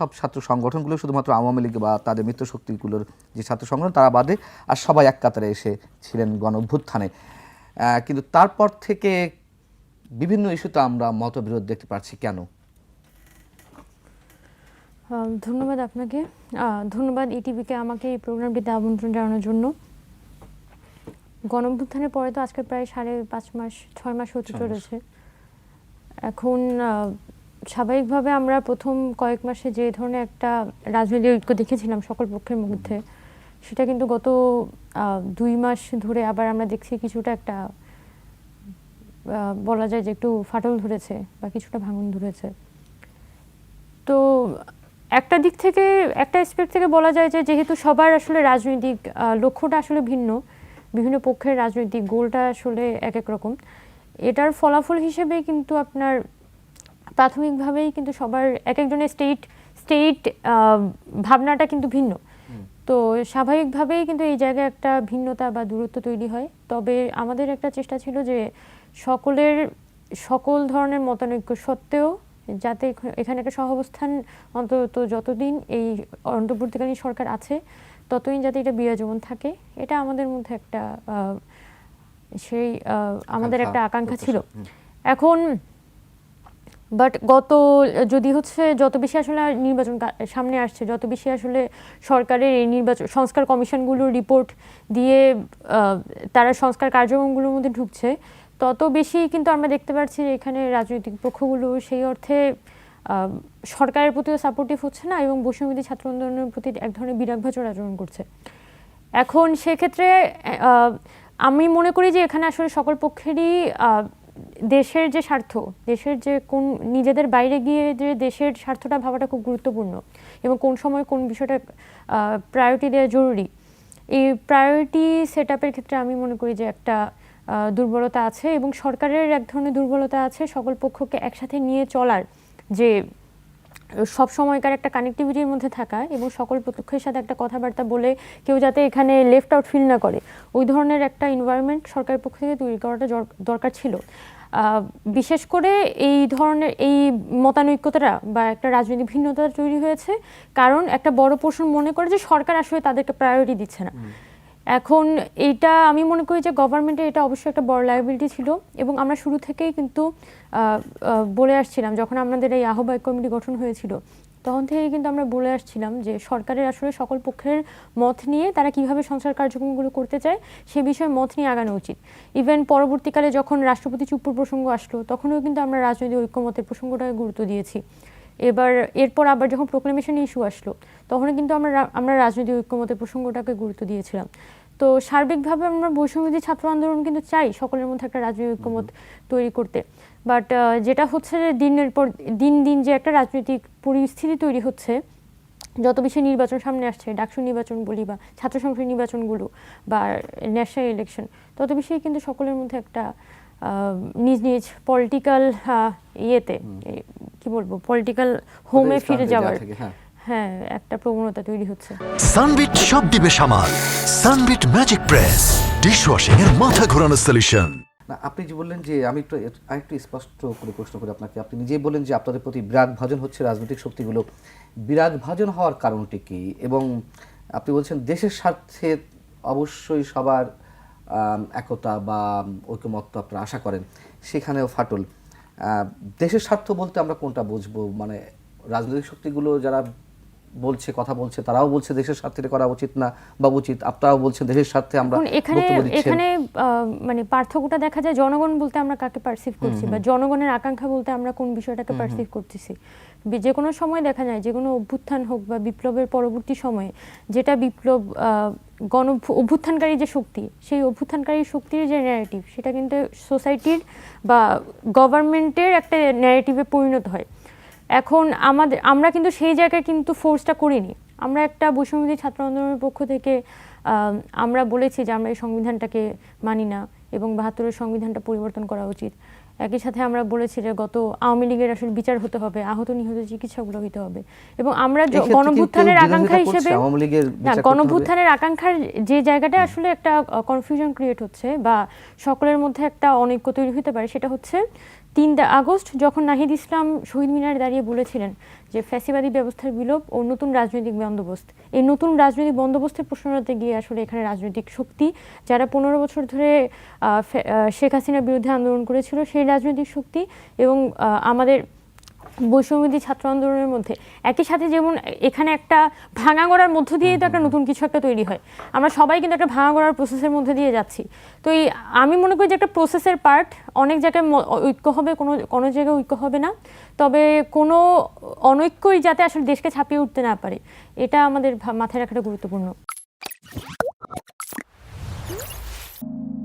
সব ছাত্র সংগঠনগুলো শুধুমাত্র আওয়ামী লীগ বা তাদের মিত্র শক্তিগুলোর যে ছাত্র সংগঠন তারা বাদে আর সবাই এক কাতারে এসে ছিলেন গণ অভ্যুত্থানে কিন্তু তারপর থেকে বিভিন্ন ইস্যুতে আমরা মতবিরোধ দেখতে পাচ্ছি কেন? ধন্যবাদ আপনাকে। ধন্যবাদ ইটিভিকে আমাকে এই প্রোগ্রামটিতে আমন্ত্রণ জানানোর জন্য। গণঅভ্যুত্থানের পরে তো আজকে প্রায় সাড়ে পাঁচ মাস ছয় মাস হতে চলেছে। এখন স্বাভাবিকভাবে আমরা প্রথম কয়েক মাসে যে ধরনের একটা রাজনৈতিক ঐক্য দেখেছিলাম সকল পক্ষের মধ্যে, সেটা কিন্তু গত দুই মাস ধরে আবার আমরা দেখছি কিছুটা একটা বলা যায় যে একটু ফাটল ধরেছে বা কিছুটা ভাঙন ধরেছে। তো একটা দিক থেকে, একটা এসপেক্ট থেকে বলা যায় যে যেহেতু সবার আসলে রাজনৈতিক লক্ষ্যটা আসলে ভিন্ন, বিভিন্ন পক্ষের রাজনৈতিক গোলটা আসলে এক এক রকম, এটার ফলাফল হিসেবে কিন্তু আপনার প্রাথমিকভাবেই কিন্তু সবার এক একজনের স্টেট স্টেট ভাবনাটা কিন্তু ভিন্ন। তো স্বাভাবিকভাবেই কিন্তু এই জায়গায় একটা ভিন্নতা বা দূরত্ব তৈরি হয়। তবে আমাদের একটা চেষ্টা ছিল যে সকলের সকল ধরনের মতানৈক্য সত্ত্বেও যাতে এখানে একটা সহাবস্থান অন্তত যতদিন এই অন্তর্বর্তীকালীন সরকার আছে ততদিন যাতে এটা বিরাজমান থাকে। এটা আমাদের মধ্যে একটা সেই আমাদের একটা আকাঙ্ক্ষা ছিল। এখন বাট গত, যদি হচ্ছে যত বেশি আসলে নির্বাচন সামনে আসছে, যত বেশি আসলে সরকারের এই নির্বাচন সংস্কার কমিশনগুলোর রিপোর্ট দিয়ে তারা সংস্কার কার্যক্রমগুলোর মধ্যে ঢুকছে, তত বেশি কিন্তু আমরা দেখতে পাচ্ছি যে এখানে রাজনৈতিক পক্ষগুলো সেই অর্থে সরকারের প্রতিও সাপোর্টিভ হচ্ছে না এবং বৈষম্যবিধি ছাত্র আন্দোলনের প্রতি এক ধরনের বিরাগভাজর আচরণ করছে। এখন সেক্ষেত্রে আমি মনে করি যে এখানে আসলে সকল পক্ষেরই দেশের যে স্বার্থ, দেশের যে কোন, নিজেদের বাইরে গিয়ে যে দেশের স্বার্থটা ভাবাটা খুব গুরুত্বপূর্ণ এবং কোন সময় কোন বিষয়টা প্রায়োরিটি দেওয়া জরুরি। এই প্রায়োরিটি সেট ক্ষেত্রে আমি মনে করি যে একটা দুর্বলতা আছে এবং সরকারের এক ধরনের দুর্বলতা আছে সকল পক্ষকে একসাথে নিয়ে চলার যে সব সময়কার একটা কানেক্টিভিটির মধ্যে থাকা এবং সকল প্রত্যক্ষের সাথে একটা কথাবার্তা বলে কেউ যাতে এখানে লেফট আউট ফিল না করে। ওই ধরনের একটা এনভায়রনমেন্ট সরকারের পক্ষ থেকে তৈরি করাটা দরকার ছিল। বিশেষ করে এই ধরনের, এই মতানৈক্যতাটা বা একটা রাজনৈতিক ভিন্নতা তৈরি হয়েছে। কারণ একটা বড় পোর্শন মনে করে যে সরকার আসলে তাদেরকে প্রায়োরিটি দিচ্ছে না। এখন এইটা আমি মনে করি যে গভর্নমেন্টের এটা অবশ্যই একটা বড় লাইবিলিটি ছিল এবং আমরা শুরু থেকেই কিন্তু বলে আসছিলাম, যখন আমাদের এই আহ্বায়ক কমিটি গঠন হয়েছিল, তখন থেকেই কিন্তু আমরা বলে আসছিলাম যে সরকারের আসলে সকল পক্ষের মত নিয়ে তারা কীভাবে সংসার কার্যক্রমগুলো করতে চায় সে বিষয়ে মত নিয়ে আগানো উচিত। ইভেন পরবর্তীকালে যখন রাষ্ট্রপতি চুপ্পুর প্রসঙ্গ আসলো, তখনও কিন্তু আমরা রাজনৈতিক ঐক্যমতের প্রসঙ্গটাকে গুরুত্ব দিয়েছি। এবার এরপর আবার যখন প্রোক্লেমেশন ইস্যু আসলো তখন কিন্তু আমরা আমরা রাজনৈতিক ঐক্যমতের প্রসঙ্গটাকে গুরুত্ব দিয়েছিলাম। তো সার্বিকভাবে আমরা বৈষম্যবিধি ছাত্র আন্দোলন কিন্তু চাই সকলের মধ্যে একটা রাজনৈতিক ঐক্যমত তৈরি করতে। বাট যেটা হচ্ছে যে দিনের পর দিন দিন যে একটা রাজনৈতিক পরিস্থিতি তৈরি হচ্ছে যত বেশি নির্বাচন সামনে আসছে ডাকসু নির্বাচন বলি বা ছাত্র সংসদ নির্বাচনগুলো বা ন্যাশনাল ইলেকশন তত বেশি কিন্তু সকলের মধ্যে একটা নিজ নিজ পলিটিক্যাল ইয়েতে কি বলব পলিটিক্যাল হোমে ফিরে যাওয়ার। হ্যাঁ। হ্যাঁ একটা প্রবণতা তৈরি হচ্ছে। সানবিট সব দিবে সামাল। সানবিট ম্যাজিক প্রেস ডিশওয়াশিং এর মাথা ঘোরানো সলিউশন না আপনি যে বললেন যে আমি একটু আরেকটু স্পষ্ট করে প্রশ্ন করি আপনাকে। আপনি নিজেই বললেন যে আপনাদের প্রতি বিরাগ ভাজন হচ্ছে রাজনৈতিক শক্তিগুলো। বিরাগ ভাজন হওয়ার কারণটি কি? এবং আপনি বলছেন দেশের স্বার্থে অবশ্যই সবার একতা বা ঐক্যমত্য আপনারা আশা করেন সেখানেও ফাটল। দেশের স্বার্থ বলতে আমরা কোনটা বুঝব? মানে রাজনৈতিক শক্তিগুলো যারা বলছে কথা বলছে তারাও বলছে দেশের স্বার্থে করা উচিত না বা উচিত। আপনারাও বলছেন দেশের স্বার্থে আমরা এখানে এখানে মানে পার্থক্যটা দেখা যায় জনগণ বলতে আমরা কাকে পারসিভ করছি বা জনগণের আকাঙ্ক্ষা বলতে আমরা কোন বিষয়টাকে পারসিভ করতেছি। যে কোনো সময় দেখা যায় যে কোনো অভ্যুত্থান হোক বা বিপ্লবের পরবর্তী সময়ে যেটা বিপ্লব আহ, গণ অভ্যুত্থানকারী যে শক্তি, সেই অভ্যুত্থানকারী শক্তির যে ন্যারেটিভ সেটা কিন্তু সোসাইটির বা গভর্নমেন্টের একটা ন্যারেটিভে পরিণত হয়। এখন আমাদের আমরা কিন্তু সেই জায়গায় কিন্তু ফোর্সটা করিনি। আমরা একটা বৈষম্যবিধি ছাত্র আন্দোলনের পক্ষ থেকে আমরা বলেছি যে আমরা এই সংবিধানটাকে মানি না এবং বাহাত্তরের সংবিধানটা পরিবর্তন করা উচিত। একই সাথে আমরা বলেছি যে গত আওয়ামী লীগের আসলে বিচার হতে হবে আহত নিহত চিকিৎসাগুলো হতে হবে। এবং আমরা গণভুত্থানের আকাঙ্ক্ষা হিসেবে না? গণভুত্থানের আকাঙ্ক্ষার যে জায়গাটা আসলে একটা কনফিউশন ক্রিয়েট হচ্ছে বা সকলের মধ্যে একটা অনৈক্য তৈরি হতে পারে সেটা হচ্ছে তিন আগস্ট যখন নাহিদ ইসলাম শহীদ মিনারে দাঁড়িয়ে বলেছিলেন যে ফ্যাসিবাদী ব্যবস্থার বিলোপ ও নতুন রাজনৈতিক বন্দোবস্ত। এই নতুন রাজনৈতিক বন্দোবস্তের প্রশ্নতে গিয়ে আসলে এখানে রাজনৈতিক শক্তি যারা পনেরো বছর ধরে শেখ হাসিনার বিরুদ্ধে আন্দোলন করেছিল সেই রাজনৈতিক শক্তি এবং আমাদের বৈষম্যবিধি ছাত্র আন্দোলনের মধ্যে একই সাথে যেমন এখানে একটা ভাঙা গড়ার মধ্য দিয়েই তো একটা নতুন কিছু একটা তৈরি হয়। আমরা সবাই কিন্তু একটা ভাঙা গড়ার প্রসেসের মধ্যে দিয়ে যাচ্ছি। তো এই আমি মনে করি যে একটা প্রসেসের পার্ট অনেক জায়গায় ঐক্য হবে কোনো কোনো জায়গায় ঐক্য হবে না। তবে কোনো অনৈক্যই যাতে আসলে দেশকে ছাপিয়ে উঠতে না পারে এটা আমাদের মাথায় রাখাটা গুরুত্বপূর্ণ।